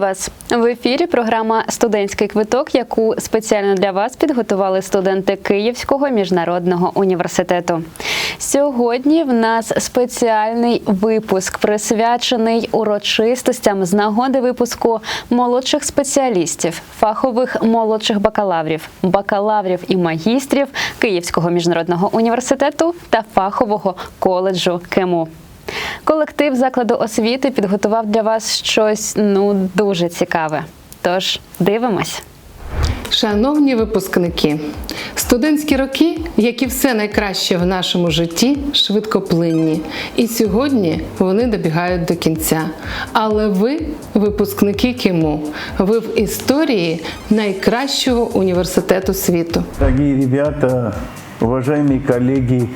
Вас в ефірі. Програма Студентський квиток, яку спеціально для вас підготували студенти Київського міжнародного університету. Сьогодні в нас спеціальний випуск, присвячений урочистостям з нагоди випуску молодших спеціалістів, фахових молодших бакалаврів, бакалаврів і магістрів Київського міжнародного університету та фахового коледжу КЕМУ. Колектив закладу освіти підготував для вас щось ну дуже цікаве. Тож дивимось. Шановні випускники, студентські роки, як і все найкраще в нашому житті, швидкоплинні. І сьогодні вони добігають до кінця. Але ви, випускники КІМУ, ви в історії найкращого університету світу. Дорогие ребята, уважаемые коллеги,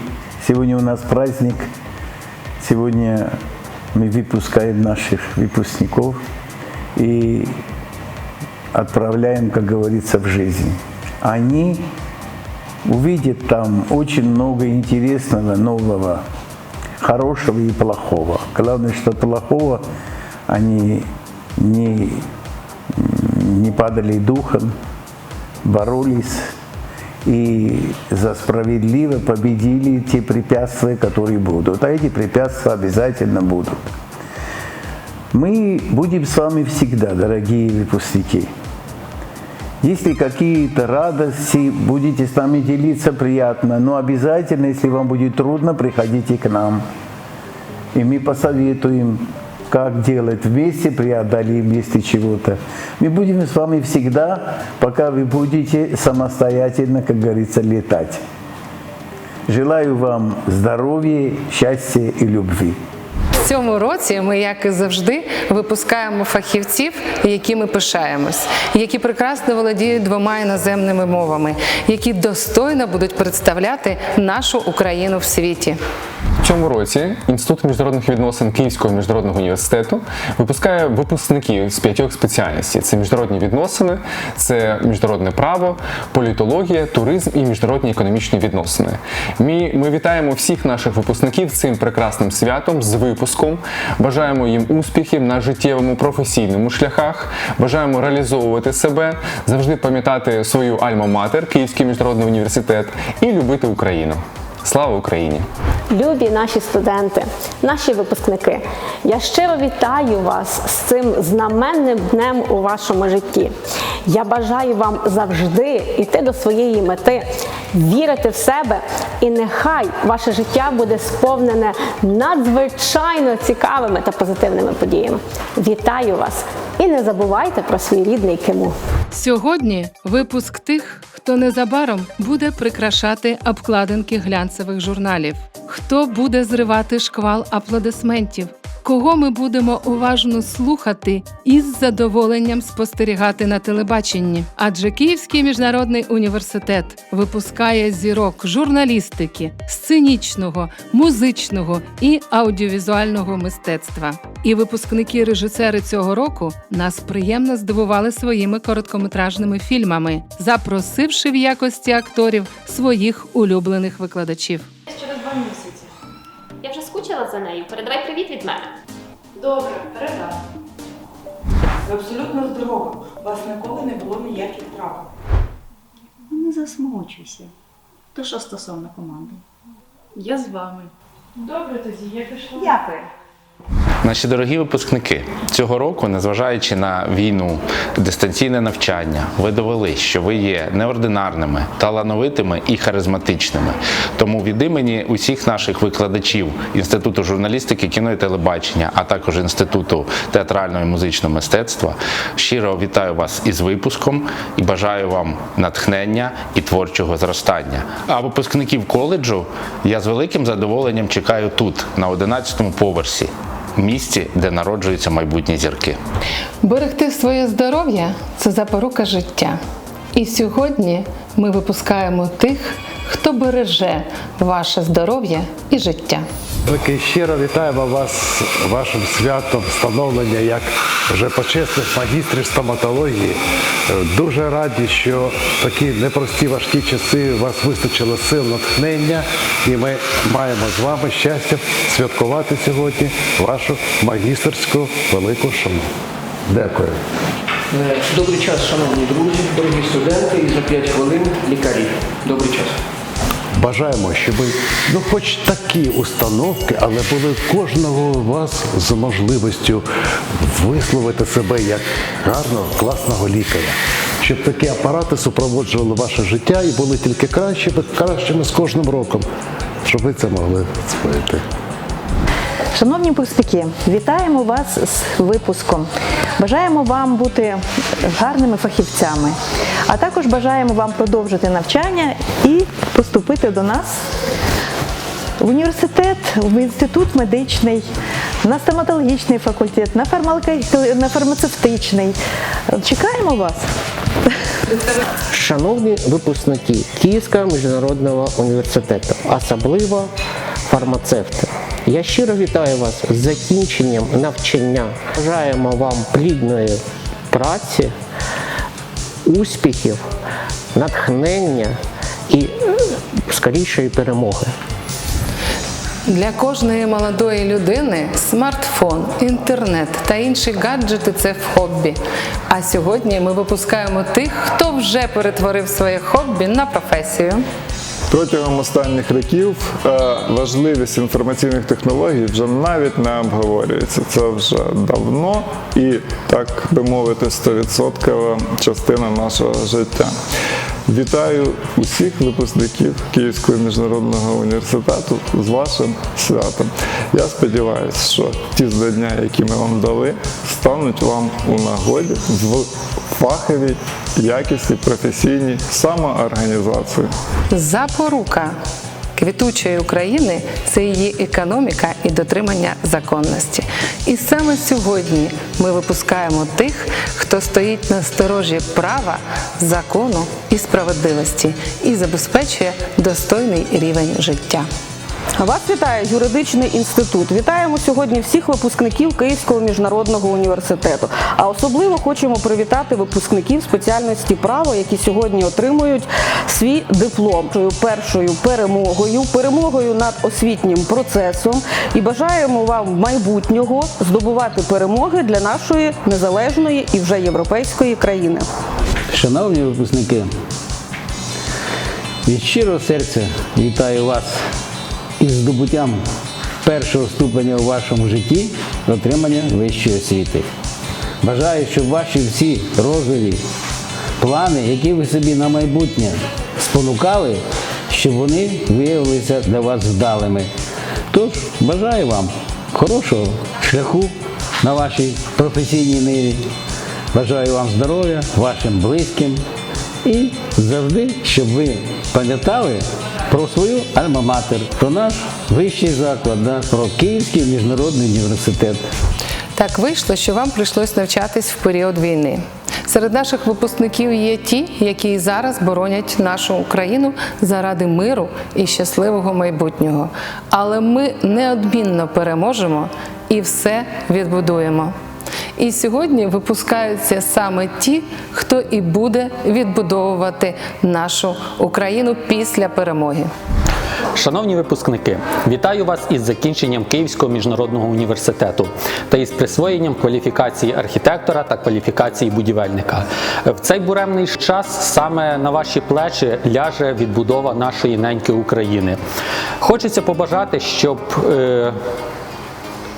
сегодня у нас праздник. Сегодня мы выпускаем наших выпускников и отправляем, как говорится, в жизнь. Они увидят там очень много интересного, нового, хорошего и плохого. Главное, что плохого они не, не падали духом, боролись и за справедливо победили те препятствия, которые будут. А эти препятствия обязательно будут. Мы будем с вами всегда, дорогие выпускники. Если какие-то радости, будете с нами делиться, приятно. Но обязательно, если вам будет трудно, приходите к нам. И мы посоветуем, как делать вместе, преодолим, если чего-то. Мы будем с вами всегда, пока вы будете самостоятельно, как говорится, летать. Желаю вам здоровья, счастья и любви. В цьому році ми, як і завжди, випускаємо фахівців, якими пишаємось, які прекрасно володіють двома іноземними мовами, які достойно будуть представляти нашу Україну в світі. Цьому році Інститут міжнародних відносин Київського міжнародного університету випускає випускників з п'ятьох спеціальностей: це міжнародні відносини, це міжнародне право, політологія, туризм і міжнародні економічні відносини. Ми, ми вітаємо всіх наших випускників цим прекрасним святом, з випуском. Бажаємо їм успіхів на життєвому професійному шляхах. Бажаємо реалізовувати себе, завжди пам'ятати свою альма-матер, Київський міжнародний університет, і любити Україну. Слава Україні! Любі наші студенти, наші випускники, я щиро вітаю вас з цим знаменним днем у вашому житті. Я бажаю вам завжди йти до своєї мети, вірити в себе, і нехай ваше життя буде сповнене надзвичайно цікавими та позитивними подіями. Вітаю вас і не забувайте про свій рідний кимо. Сьогодні випуск тих, хто незабаром буде прикрашати обкладинки глянцевих журналів, хто буде зривати шквал аплодисментів, кого ми будемо уважно слухати і з задоволенням спостерігати на телебаченні. Адже Київський міжнародний університет випускає зірок журналістики, сценічного, музичного і аудіовізуального мистецтва. І випускники режисери цього року нас приємно здивували своїми короткометражними фільмами, запросивши в якості акторів своїх улюблених викладачів. через два місяці. Я вже скучила за нею. Передавай привіт від мене. Добре, передам. Ви абсолютно здорова. У вас ніколи не було ніяких травм. Не засмучуйся. То що стосовно команди? Я з вами. Добре, тоді я пішла. Дякую. Наші дорогі випускники, цього року, незважаючи на війну, дистанційне навчання, ви довели, що ви є неординарними, талановитими і харизматичними. Тому від імені усіх наших викладачів Інституту журналістики, кіно і телебачення, а також Інституту театрального і музичного мистецтва, щиро вітаю вас із випуском і бажаю вам натхнення і творчого зростання. А випускників коледжу я з великим задоволенням чекаю тут, на 11-му поверсі місці, де народжуються майбутні зірки. Берегти своє здоров'я це запорука життя. І сьогодні ми випускаємо тих, хто береже ваше здоров'я і життя. Таки щиро вітаємо вас вашим святом встановлення як вже почесних магістрів стоматології. Дуже раді, що в такі непрості важкі часи у вас вистачило сил натхнення, і ми маємо з вами щастя святкувати сьогодні вашу магістерську велику шану. Дякую. Е, Добрий час, шановні друзі, дорогі студенти, і за 5 хвилин лікарі. Добрий час. Бажаємо, щоб ну, хоч такі установки, але були кожного з вас з можливістю висловити себе як гарного, класного лікаря. Щоб такі апарати супроводжували ваше життя і були тільки кращими, кращими з кожним роком, щоб ви це могли зробити. Шановні випускники, вітаємо вас з випуском. Бажаємо вам бути гарними фахівцями, а також бажаємо вам продовжити навчання і поступити до нас в університет, в інститут медичний, на стоматологічний факультет, на, фармако- на фармацевтичний. Чекаємо вас. Шановні випускники Київського міжнародного університету, особливо фармацевти. Я щиро вітаю вас з закінченням навчання. Бажаємо вам плідної праці, успіхів, натхнення і е, скорішої перемоги. Для кожної молодої людини смартфон, інтернет та інші гаджети це в хобі. А сьогодні ми випускаємо тих, хто вже перетворив своє хобі на професію. Протягом останніх років е, важливість інформаційних технологій вже навіть не обговорюється. Це вже давно і, так би мовити, 100% частина нашого життя. Вітаю усіх випускників Київського міжнародного університету з вашим святом. Я сподіваюся, що ті знання, які ми вам дали, стануть вам у нагоді в фаховій якісті, професійній самоорганізації. Запорука квітучої України це її економіка і дотримання законності. І саме сьогодні ми випускаємо тих, хто стоїть на сторожі права, закону і справедливості і забезпечує достойний рівень життя. Вас вітає юридичний інститут. Вітаємо сьогодні всіх випускників Київського міжнародного університету. А особливо хочемо привітати випускників спеціальності право, які сьогодні отримують свій диплом першою перемогою, перемогою над освітнім процесом. І бажаємо вам майбутнього здобувати перемоги для нашої незалежної і вже європейської країни. Шановні випускники, від щирого серця вітаю вас із здобуттям першого ступеня у вашому житті отримання вищої освіти. Бажаю, щоб ваші всі розові плани, які ви собі на майбутнє спонукали, щоб вони виявилися для вас вдалими. Тож бажаю вам хорошого шляху на вашій професійній ниві. Бажаю вам здоров'я, вашим близьким і завжди, щоб ви пам'ятали про свою альма-матер, про наш вищий заклад, да, про Київський міжнародний університет. Так вийшло, що вам прийшлось навчатись в період війни. Серед наших випускників є ті, які зараз боронять нашу Україну заради миру і щасливого майбутнього. Але ми неодмінно переможемо і все відбудуємо. І сьогодні випускаються саме ті, хто і буде відбудовувати нашу Україну після перемоги. Шановні випускники, вітаю вас із закінченням Київського міжнародного університету та із присвоєнням кваліфікації архітектора та кваліфікації будівельника. В цей буремний час саме на ваші плечі ляже відбудова нашої неньки України. Хочеться побажати, щоб е,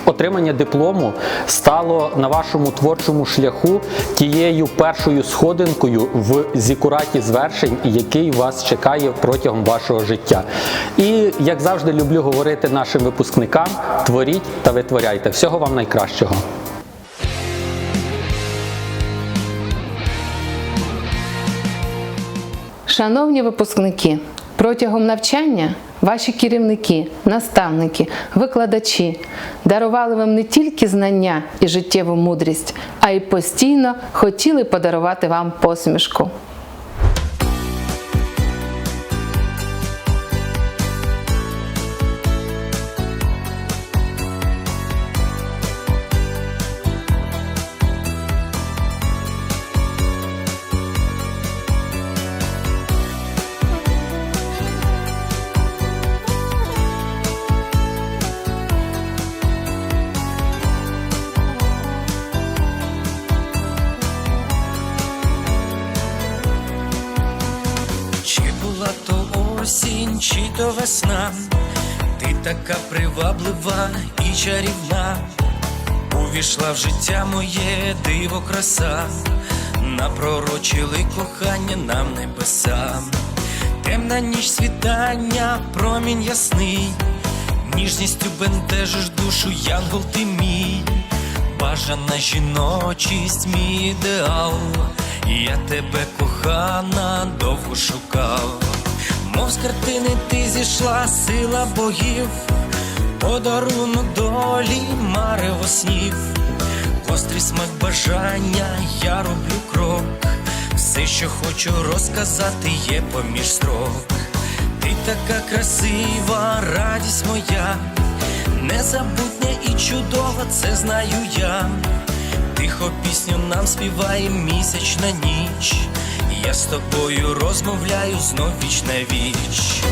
Отримання диплому стало на вашому творчому шляху тією першою сходинкою в зікураті звершень, який вас чекає протягом вашого життя. І як завжди люблю говорити нашим випускникам: творіть та витворяйте. Всього вам найкращого. Шановні випускники, протягом навчання ваші керівники, наставники, викладачі дарували вам не тільки знання і життєву мудрість, а й постійно хотіли подарувати вам посмішку. То весна, ти така приваблива і чарівна, увійшла в життя моє диво краса, напророчили кохання нам небеса, темна ніч світання, промінь ясний, ніжністю бентежиш душу, янгол ти мій, бажана жіночість, мій ідеал. Я тебе кохана довго шукав, мов з картини ти зійшла сила богів, подарунок долі, марево снів, гострий смак бажання, я роблю крок, все, що хочу розказати, є поміж строк. Ти така красива, радість моя, незабутня і чудова, це знаю я. Тихо пісню нам співає місячна ніч. Я з тобою розмовляю знов віч на віч.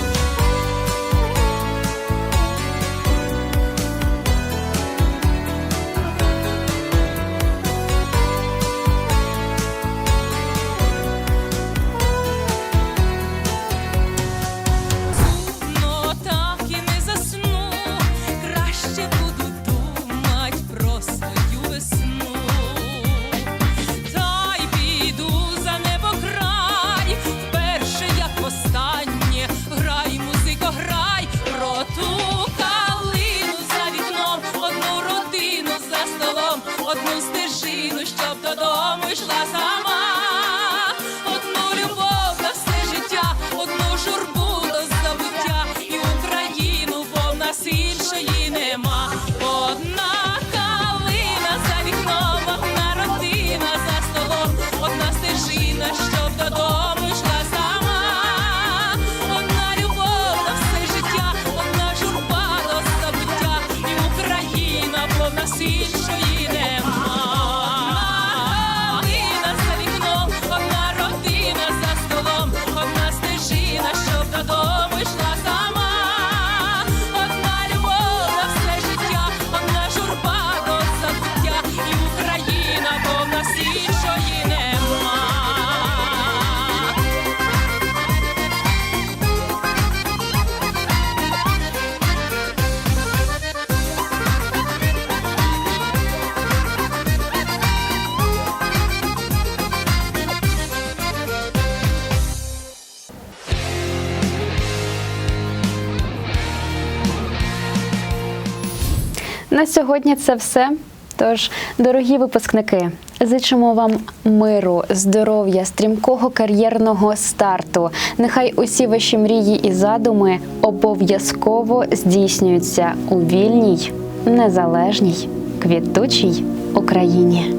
На сьогодні це все. Тож, дорогі випускники, зичимо вам миру, здоров'я, стрімкого кар'єрного старту. Нехай усі ваші мрії і задуми обов'язково здійснюються у вільній, незалежній, квітучій Україні.